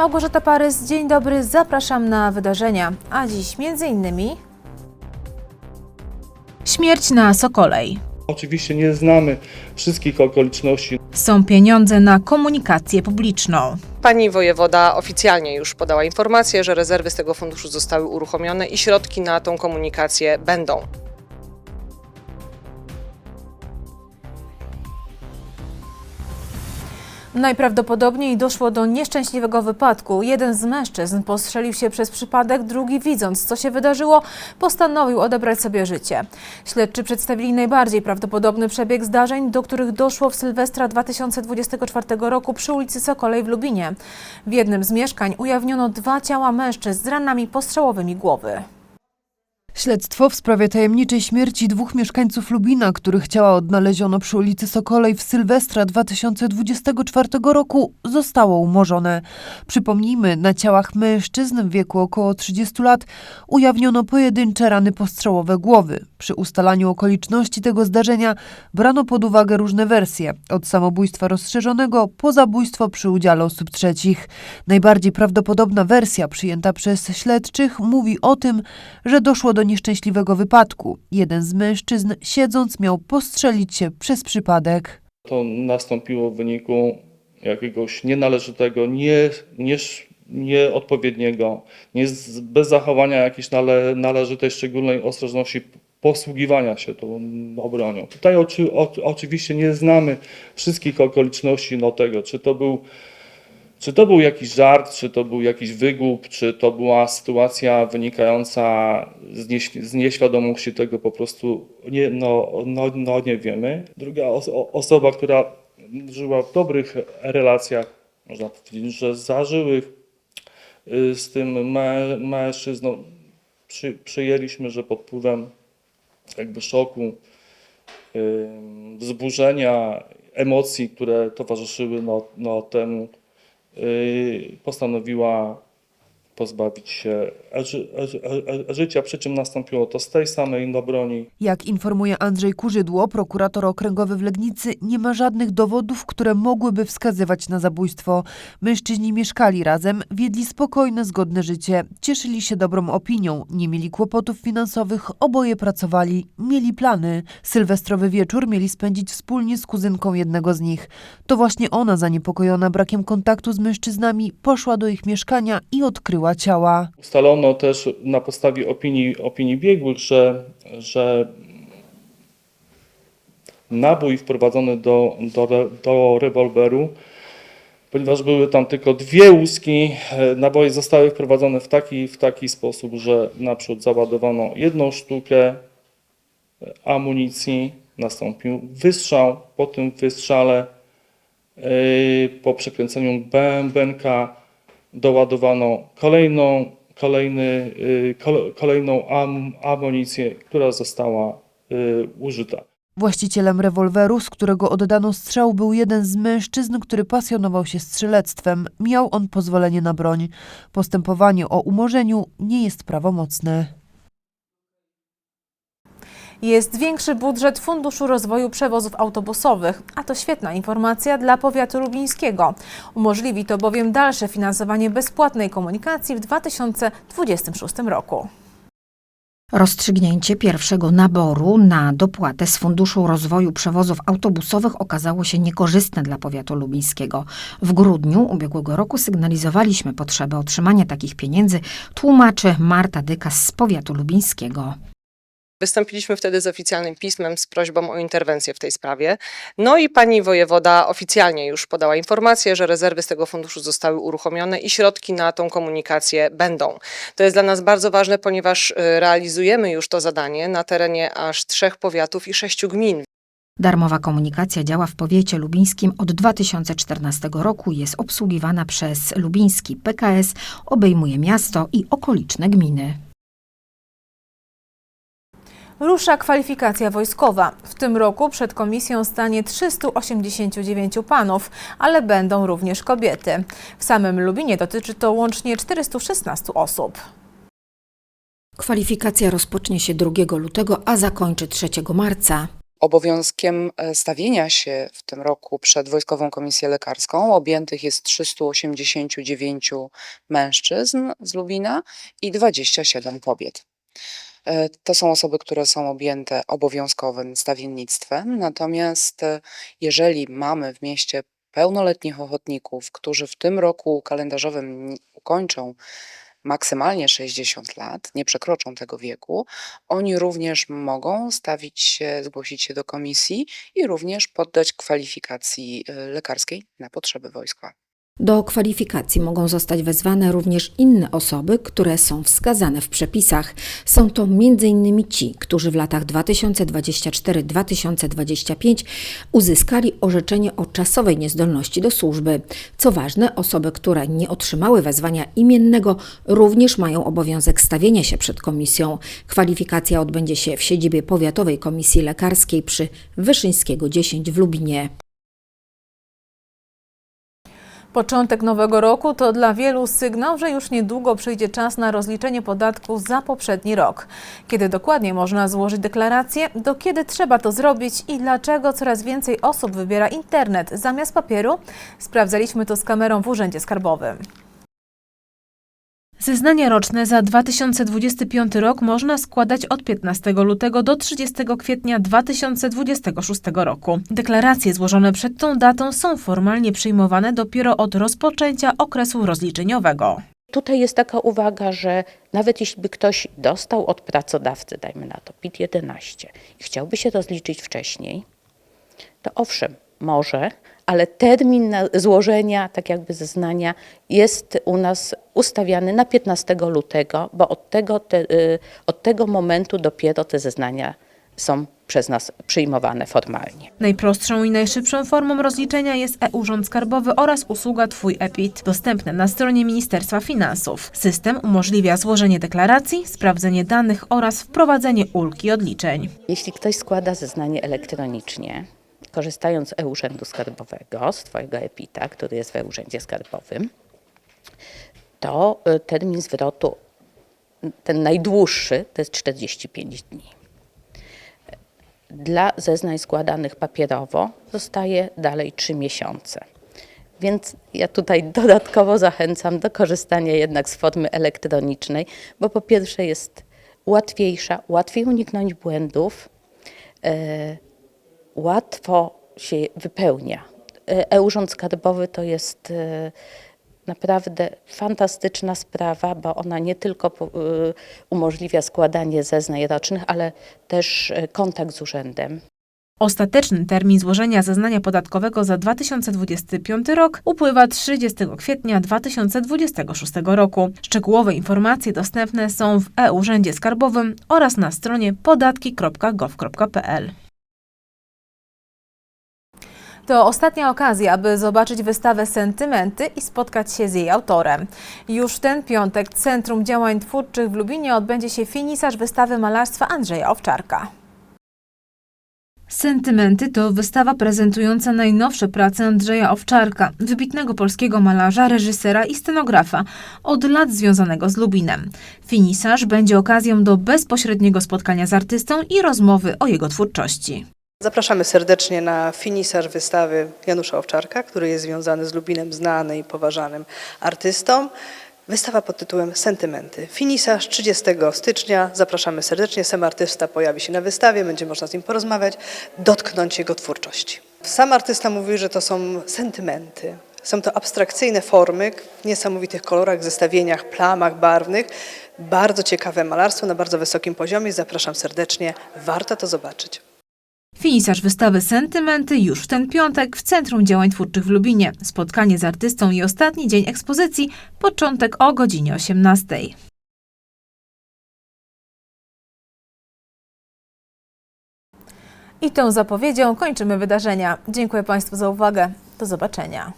Małgorzata Parys, dzień dobry, zapraszam na wydarzenia. A dziś między innymi śmierć na Sokolej. Oczywiście nie znamy wszystkich okoliczności. Są pieniądze na komunikację publiczną. Pani wojewoda oficjalnie już podała informację, że rezerwy z tego funduszu zostały uruchomione i środki na tą komunikację będą. Najprawdopodobniej doszło do nieszczęśliwego wypadku. Jeden z mężczyzn postrzelił się przez przypadek, drugi widząc, co się wydarzyło, postanowił odebrać sobie życie. Śledczy przedstawili najbardziej prawdopodobny przebieg zdarzeń, do których doszło w Sylwestra 2024 roku przy ulicy Sokolej w Lubinie. W jednym z mieszkań ujawniono dwa ciała mężczyzn z ranami postrzałowymi głowy. Śledztwo w sprawie tajemniczej śmierci dwóch mieszkańców Lubina, których ciała odnaleziono przy ulicy Sokolej w Sylwestra 2024 roku, zostało umorzone. Przypomnijmy, na ciałach mężczyzn w wieku około 30 lat ujawniono pojedyncze rany postrzałowe głowy. Przy ustalaniu okoliczności tego zdarzenia brano pod uwagę różne wersje, od samobójstwa rozszerzonego po zabójstwo przy udziale osób trzecich. Najbardziej prawdopodobna wersja przyjęta przez śledczych mówi o tym, że doszło do nieszczęśliwego wypadku. Jeden z mężczyzn siedząc miał postrzelić się przez przypadek. To nastąpiło w wyniku jakiegoś nienależytego, nie, nie, nieodpowiedniego, nie bez zachowania jakiejś nale, należytej, szczególnej ostrożności posługiwania się tą bronią. Tutaj oczy, o, oczywiście nie znamy wszystkich okoliczności no tego, czy to był czy to był jakiś żart, czy to był jakiś wygłup, czy to była sytuacja wynikająca z, nieś, z nieświadomości tego po prostu, nie, no, no, no nie wiemy. Druga os osoba, która żyła w dobrych relacjach, można powiedzieć, że zażyłych y, z tym mę mężczyzną, przy, przyjęliśmy, że pod wpływem jakby szoku, y, wzburzenia, emocji, które towarzyszyły no, no, temu, postanowiła pozbawić się ży, ży, życia, przy czym nastąpiło to z tej samej no broni. Jak informuje Andrzej Kurzydło, prokurator okręgowy w Legnicy, nie ma żadnych dowodów, które mogłyby wskazywać na zabójstwo. Mężczyźni mieszkali razem, wiedli spokojne, zgodne życie, cieszyli się dobrą opinią, nie mieli kłopotów finansowych, oboje pracowali, mieli plany. Sylwestrowy wieczór mieli spędzić wspólnie z kuzynką jednego z nich. To właśnie ona, zaniepokojona brakiem kontaktu z mężczyznami, poszła do ich mieszkania i odkryła ciała. Ustalono też na podstawie opinii, opinii biegłych, że, że nabój wprowadzony do, do, do rewolweru, ponieważ były tam tylko dwie łuski, e, naboje zostały wprowadzone w taki, w taki sposób, że naprzód załadowano jedną sztukę e, amunicji, nastąpił wystrzał, po tym wystrzale e, po przekręceniu bębenka doładowano kolejną, kolejny, y, kole- kolejną am, amunicję, która została y, użyta. Właścicielem rewolweru, z którego oddano strzał, był jeden z mężczyzn, który pasjonował się strzelectwem. Miał on pozwolenie na broń. Postępowanie o umorzeniu nie jest prawomocne. Jest większy budżet Funduszu Rozwoju Przewozów Autobusowych, a to świetna informacja dla powiatu lubińskiego. Umożliwi to bowiem dalsze finansowanie bezpłatnej komunikacji w 2026 roku. Rozstrzygnięcie pierwszego naboru na dopłatę z Funduszu Rozwoju Przewozów Autobusowych okazało się niekorzystne dla powiatu lubińskiego. W grudniu ubiegłego roku sygnalizowaliśmy potrzebę otrzymania takich pieniędzy, tłumaczy Marta Dykas z powiatu lubińskiego. Wystąpiliśmy wtedy z oficjalnym pismem z prośbą o interwencję w tej sprawie. No i pani wojewoda oficjalnie już podała informację, że rezerwy z tego funduszu zostały uruchomione i środki na tą komunikację będą. To jest dla nas bardzo ważne, ponieważ y, realizujemy już to zadanie na terenie aż trzech powiatów i sześciu gmin. Darmowa komunikacja działa w powiecie lubińskim od 2014 roku. Jest obsługiwana przez lubiński PKS, obejmuje miasto i okoliczne gminy. Rusza kwalifikacja wojskowa. W tym roku przed komisją stanie 389 panów, ale będą również kobiety. W samym Lubinie dotyczy to łącznie 416 osób. Kwalifikacja rozpocznie się 2 lutego, a zakończy 3 marca. Obowiązkiem e, stawienia się w tym roku przed Wojskową Komisję Lekarską objętych jest 389 mężczyzn z Lubina i 27 kobiet. E, To są osoby, które są objęte obowiązkowym stawiennictwem, natomiast e, jeżeli mamy w mieście pełnoletnich ochotników, którzy w tym roku kalendarzowym ukończą maksymalnie 60 lat, nie przekroczą tego wieku, oni również mogą stawić się, zgłosić się do komisji i również poddać kwalifikacji e, lekarskiej na potrzeby wojska. Do kwalifikacji mogą zostać wezwane również inne osoby, które są wskazane w przepisach. Są to m.in. ci, którzy w latach 2024-2025 uzyskali orzeczenie o czasowej niezdolności do służby. Co ważne, osoby, które nie otrzymały wezwania imiennego, również mają obowiązek stawienia się przed komisją. Kwalifikacja odbędzie się w siedzibie Powiatowej Komisji Lekarskiej przy Wyszyńskiego 10 w Lubinie. Początek nowego roku to dla wielu sygnał, że już niedługo przyjdzie czas na rozliczenie podatku za poprzedni rok. Kiedy dokładnie można złożyć deklarację, do kiedy trzeba to zrobić i dlaczego coraz więcej osób wybiera internet zamiast papieru, sprawdzaliśmy to z kamerą w Urzędzie Skarbowym. Zeznania roczne za 2025 rok można składać od 15 lutego do 30 kwietnia 2026 roku. Deklaracje złożone przed tą datą są formalnie przyjmowane dopiero od rozpoczęcia okresu rozliczeniowego. Tutaj jest taka uwaga, że nawet jeśli by ktoś dostał od pracodawcy, dajmy na to PIT-11 i chciałby się rozliczyć wcześniej, to owszem, może, ale termin złożenia, tak jakby zeznania jest u nas ustawiany na 15 lutego, bo od tego, te, y, od tego momentu dopiero te zeznania są przez nas przyjmowane formalnie. Najprostszą i najszybszą formą rozliczenia jest e-Urząd Skarbowy oraz usługa Twój EPIT, dostępne na stronie Ministerstwa Finansów. System umożliwia złożenie deklaracji, sprawdzenie danych oraz wprowadzenie ulg i odliczeń. Jeśli ktoś składa zeznanie elektronicznie, korzystając z e-Urzędu Skarbowego, z Twojego EPIT-a, który jest w e-Urzędzie Skarbowym, to y, termin zwrotu, ten najdłuższy, to jest 45 dni. Dla zeznań składanych papierowo zostaje dalej 3 miesiące. Więc ja tutaj dodatkowo zachęcam do korzystania jednak z formy elektronicznej, bo po pierwsze jest łatwiejsza, łatwiej uniknąć błędów, e, łatwo się wypełnia. E, E-Urząd Skarbowy to jest e, naprawdę fantastyczna sprawa, bo ona nie tylko y, umożliwia składanie zeznań rocznych, ale też e, kontakt z urzędem. Ostateczny termin złożenia zeznania podatkowego za 2025 rok upływa 30 kwietnia 2026 roku. Szczegółowe informacje dostępne są w e-Urzędzie Skarbowym oraz na stronie podatki.gov.pl. To ostatnia okazja, aby zobaczyć wystawę Sentymenty i spotkać się z jej autorem. Już w ten piątek w Centrum Działań Twórczych w Lubinie odbędzie się finisarz wystawy malarstwa Andrzeja Owczarka. Sentymenty to wystawa prezentująca najnowsze prace Andrzeja Owczarka, wybitnego polskiego malarza, reżysera i scenografa, od lat związanego z Lubinem. Finisarz będzie okazją do bezpośredniego spotkania z artystą i rozmowy o jego twórczości. Zapraszamy serdecznie na finisarz wystawy Janusza Owczarka, który jest związany z Lubinem, znany i poważanym artystą. Wystawa pod tytułem Sentymenty. Finisarz 30 stycznia. Zapraszamy serdecznie. Sam artysta pojawi się na wystawie, będzie można z nim porozmawiać, dotknąć jego twórczości. Sam artysta mówi, że to są sentymenty. Są to abstrakcyjne formy w niesamowitych kolorach, zestawieniach, plamach barwnych. Bardzo ciekawe malarstwo na bardzo wysokim poziomie. Zapraszam serdecznie. Warto to zobaczyć. Finisarz wystawy Sentymenty już w ten piątek w Centrum Działań Twórczych w Lubinie. Spotkanie z artystą i ostatni dzień ekspozycji, początek o godzinie 18. I tą zapowiedzią kończymy wydarzenia. Dziękuję Państwu za uwagę. Do zobaczenia.